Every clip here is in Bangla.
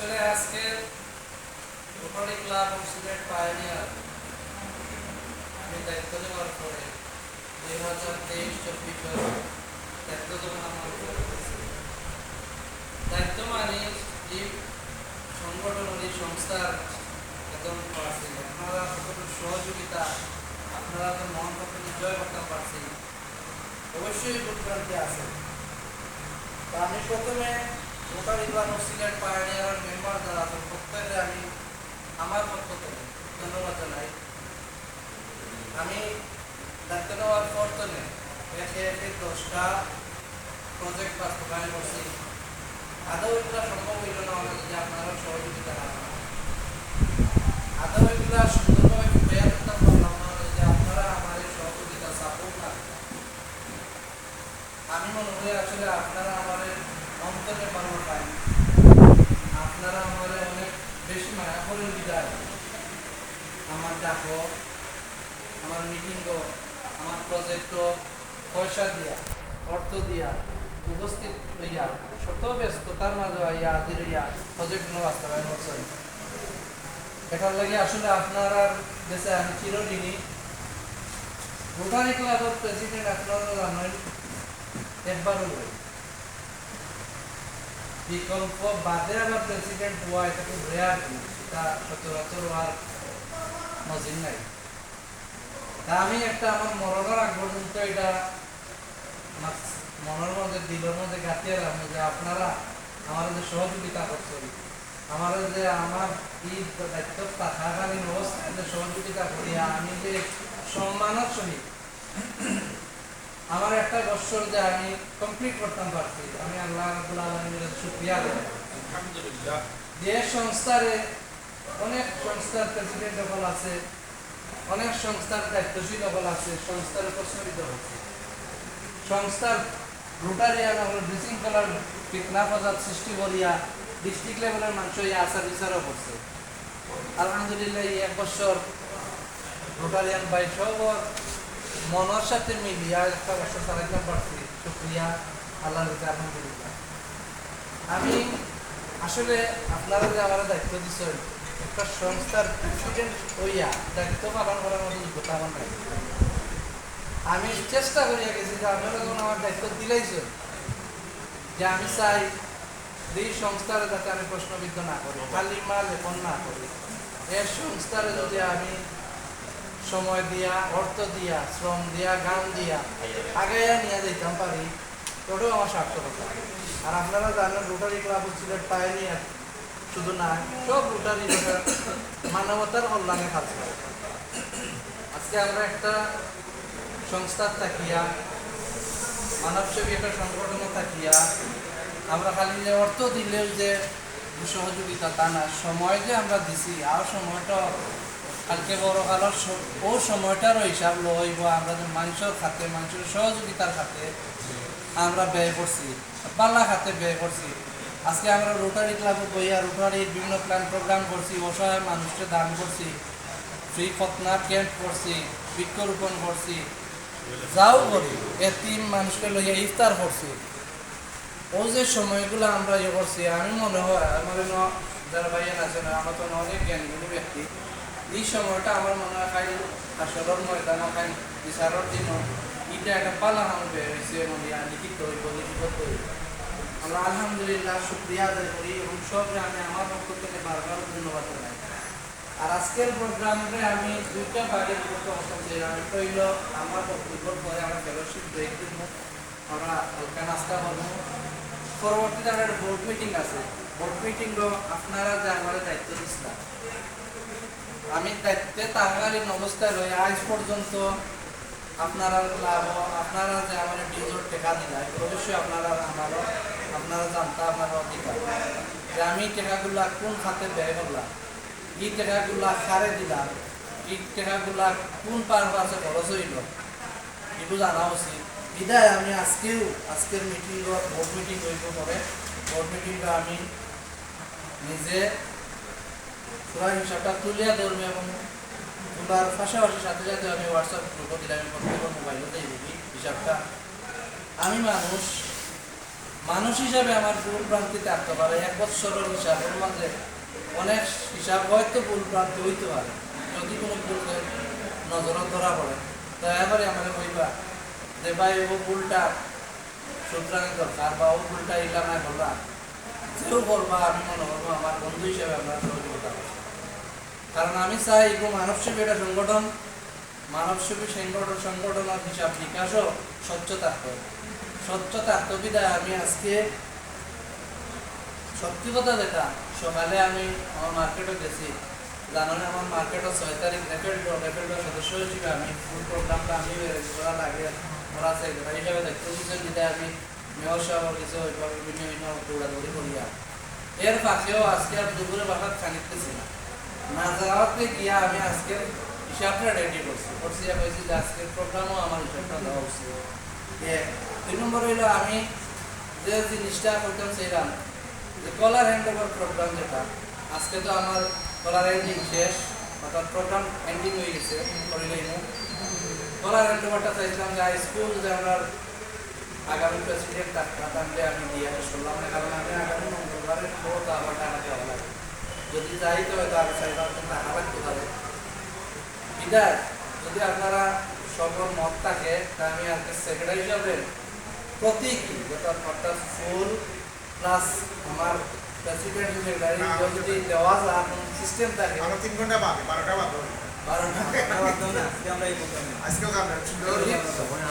আসলে আজকে রোটারি ক্লাব ও সিলেট পায়োনিয়ার। আমি দায়িত্ব নেওয়ার পরে দুই হাজার তেইশ, চব্বিশ দায়িত্ব যখন আমার দায়িত্ব মানে এই সংগঠন এই সংস্থার একজন পারছি। আপনারা কতটুকু সহযোগিতা, আপনারা তো মন কত জয় করতে পারছি অবশ্যই ভোটগ্রান্তি আছে। তো আমি প্রথমে ক্লাব ও সিলেট মেম্বার যারা আছেন, প্রত্যেকে আমি আমার পক্ষ থেকে ধন্যবাদ জানাই। আমি দায়িত্ব নেওয়ার পর থেকে একে একে দশটা প্রজেক্ট বাস্তবায়ন করছি। আদৌ এগুলা সম্ভব হইল না আমাদের যদি আপনারা সহযোগিতা না। আদৌ এগুলা সুন্দরভাবে ফুটিয়ে তুলতে পারলাম না আপনারা আমাদের সহযোগিতা সাপোর্ট না আমি মনে করি আসলে আপনারা আমাদের অন্তরে ভালো পাই আপনারা আমাদের অনেক বেশি মায়া করে বিদায়। আমার ডাকো, আমার মিটিং আমার প্রজেক্ট পয়সা দিয়া, অর্থ দিয়া, উপস্থিত হইয়া, শত ব্যস্ততার মাঝে হইয়া হাজির হইয়া প্রজেক্ট বাস্তবায়ন করছেন। এটার লাগে আসলে আপনারা দেশে আমি চিরঋণী রোটারি ক্লাবের প্রেসিডেন্ট আপনারা জানেন একবারও বিকল্প বাদে আবার প্রেসিডেন্ট হওয়া এটা খুব রেয়ার এটা সচরাচর হওয়ার নজির নাই। তা আমি একটা আমার মরণের আগ পর্যন্ত এটা মনের মধ্যে দিলের মধ্যে গাঁথিয়ে রাখব যে আপনারা আমার যে সহযোগিতা করছেন আমার যে আমার এই দায়িত্ব থাকাকালীন অবস্থায় যে সহযোগিতা করিয়া আমি যে সম্মানের সহিত আমার একটা বছর যে আমি কমপ্লিট করতাম পারছি। আমি আল্লাহ শুকরিয়া আলহামদুলিল্লাহ। যে সংস্থারে অনেক সংস্থার প্রেসিডেন্ট সকল আছে অনেক সংস্থার দায়িত্বশীল সকল আছে সংস্থার প্রশ্নিত হচ্ছে। সংস্থার রোটারিয়ান হল বিশৃঙ্খলার ফসাদ সৃষ্টি করিয়া ডিস্ট্রিক্ট লেভেলের মানুষ এই আচার বিচারও করছে। আলহামদুলিল্লাহ এই এক বছর রোটারিয়ান বাই সবর মনের সাথে মিলিয়া একটা বছর চালাইতে পারছি। শুক্রিয়া আল্লাহ আলহামদুলিল্লাহ। আমি আসলে আপনারা যে আমার দায়িত্ব দিচ্ছেন একটা সংস্থার প্রেসিডেন্ট হইয়া দায়িত্ব পালন করার মতো যোগ্যতা আমার নাই। আমি চেষ্টা করিয়া গেছি যে আপনারা যখন আমার দায়িত্ব দিলাইছেন, যে আমি চাই এই সংস্থারে যাতে আমি প্রশ্নবিদ্ধ না করি খালি মা লেপন না করি। এর সংস্থারে যদি আমি সময় দিয়া, অর্থ দিয়া, শ্রম দিয়া, গান দিয়া, আগাইয়া নিয়ে যেতাম পারি, ওটাও আমার সার্থকতা। আর আপনারা জানেন রোটারি ক্লাব সিলেট পায়নিয়ার শুধু না, সব রোটারি মানবতার কল্যাণে কাজ করে। আজকে আমরা একটা সংস্থার তাকিয়া মানবসেবী একটা সংগঠনে তাকিয়া আমরা খালি যে অর্থ দিলেও যে সহযোগিতা তা না, সময় যে আমরা দিছি, আর সময়টা কালকে বড় কালের ও সময়টারও হিসাব লইব, আমরা যে মানুষের খাতে মানুষের সহযোগিতার খাতে আমরা ব্যয় করছি, পাল্লা খাতে ব্যয় করছি। আজকে আমরা রোটারি ক্লাবে বইয়া রোটারির বিভিন্ন প্ল্যান প্রোগ্রাম করছি, অসহায় মানুষকে দান করছি, ফ্রি খতনা ক্যাম্প করছি, বৃক্ষরোপণ করছি, যাও করি এতিম মানুষকে লইয়া ইফতার করছি। ও যে সময়গুলো আমরা ইয়ে করছি, আমি মনে হয়, আমার যারা ভাইয়ের না আমার তো অনেক জ্ঞানীগুলো ব্যক্তি। এই সময়টা আমার মনে হয় খাই আসলের ময়দান খাই বিচারের দিন এটা একটা পালা হাম বের হয়েছে মানে লিখিত হইব লিখিত হইব। আমরা আলহামদুলিল্লাহ শুক্রিয়া আদায় করি এবং সবরে আমি আমার পক্ষ থেকে বারবার ধন্যবাদ জানাই। আর আজকের প্রোগ্রামে আমি দুইটা ভাগের মতো যে আমি কইল আমার বক্তব্যের পরে আমরা ফেলোশিপ ব্রেক দিব। আমরা হালকা নাস্তা করব। পরবর্তীতে আমার বোর্ড মিটিং আছে। বোর্ড মিটিংও আপনারা যে আমার দায়িত্ব দিচ্ছিলাম আমি দায়িত্বে থাকাকালীন অবস্থায় রয়ে আজ পর্যন্ত আপনারা লাভ, আপনারা যে আমার ডিজোর টেকা দিলেন, অবশ্যই আপনারা আমারও, আপনারা জানতা আপনার অধিকার। যে আমি টেকাগুলা কোন খাতে ব্যয় করলাম, এই টেকাগুলা সারে দিলাম, এই টেকাগুলা কোন পার পাশে খরচ হইল এগুলো জানা উচিত। বিদায়, আমি আজকেও, আজকের মিটিং বোর্ড মিটিং হইব পরে। বোর্ড মিটিংটা আমি নিজে পুরা হিসাবটা তুলিয়া ধরবে এবং তোলার পাশাপাশি সাথে সাথে আমি হোয়াটসঅ্যাপ গ্রুপও দিলাম আমি প্রত্যেকের মোবাইলও দিয়ে দিবি হিসাবটা। আমি মানুষ মানুষ হিসাবে আমার ভুল ভ্রান্তি থাকতে পারে, এক বছরের হিসাবের মাঝে অনেক হিসাব হয়তো ভুল ভ্রান্তি হইতে পারে, যদি কোনো ভুল নজরত ধরা পড়ে। তো এবারে আমাদের কইবা যে, ভাই, ও ভুলটা শুধরানোর দরকার বা ও ভুলটা ইলা না করবা যেও করবা আমি মনে করব আমার বন্ধু হিসাবে করব কারণ আমি চাই এগো মানবসেবী একটা সংগঠন, মানবসেবী সংগঠন সংগঠনের হিসাব বিকাশও স্বচ্ছ থাকতে হবে স্বচ্ছ থাকতে বিদায় আমি আজকে সত্যি কথা যেটা, সকালে আমি আমার মার্কেটে গেছি। জানানে আমার মার্কেটও ছয় তারিখ রেফেলডো রেফেলডোর সদস্য হিসেবে আমি ফুল প্রোগ্রামটা আমি করা লাগে, করা চাই তাই হিসাবে দেখতে দিচ্ছেন বিদায় আমি মেয়র সাহেব কিছু বিভিন্ন বিভিন্ন দৌড়াদৌড়ি করিয়া এর পাশেও আজকে আর দুপুরে বাসার খানিতেছি না। না যাওয়াতে গিয়া আমি আজকে হিসাবটা রেডি করছি। করছি কইছি যে আজকের প্রোগ্রামও আমার হিসাবটা দেওয়া উচিত। দুই নম্বর হইল আমি যে জিনিসটা করতাম সেইরাম যে কলার হ্যান্ড ওভার প্রোগ্রাম যেটা, আজকে তো আমার কলার এন্ডিং শেষ, অর্থাৎ প্রোগ্রাম এন্ডিং হয়ে গেছে করিলেই কলার হ্যান্ড ওভারটা চাইছিলাম যে স্কুল যে আমরা আগামী প্রেসিডেন্ট তাকে আমি দিয়ে শুনলাম না আমি আগামী মঙ্গলবারে বহুত আবার টাকা দেওয়া লাগে যদি যাই তো হয়তো আগে চাই পাঁচজন টাকা লাগতে পারে বিদায় যদি আপনারা সকল মত থাকে তা আমি আজকে সেক্রেটারি হিসাবে প্রতীকী অর্থাৎ অর্থাৎ ফুল প্লাস আমার প্রেসিডেন্ট সেক্রেটারি যদি দেওয়া যায় সিস্টেম থাকে। আরও তিন ঘণ্টা বাদে বারোটা বাদ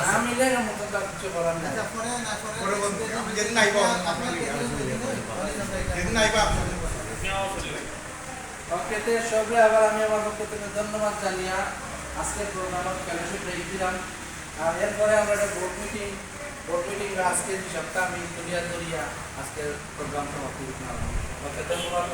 না মিলে মতো তার কিছু করার নেই পরে বন্ধু আমি যেদিন আইব যেদিন আইবা ওকেতে সবাই আবার আমি আমার পক্ষ থেকে ধন্যবাদ জানিয়া আজকে প্রোগ্রাম ফেলোশিপ রেখে দিলাম। আর এরপরে আমরা একটা বোর্ড মিটিং বোর্ড মিটিং আজকে সপ্তাহ আমি দুনিয়া ধরিয়া আজকের প্রোগ্রাম সমাপ্তি করলাম ওকে, ধন্যবাদ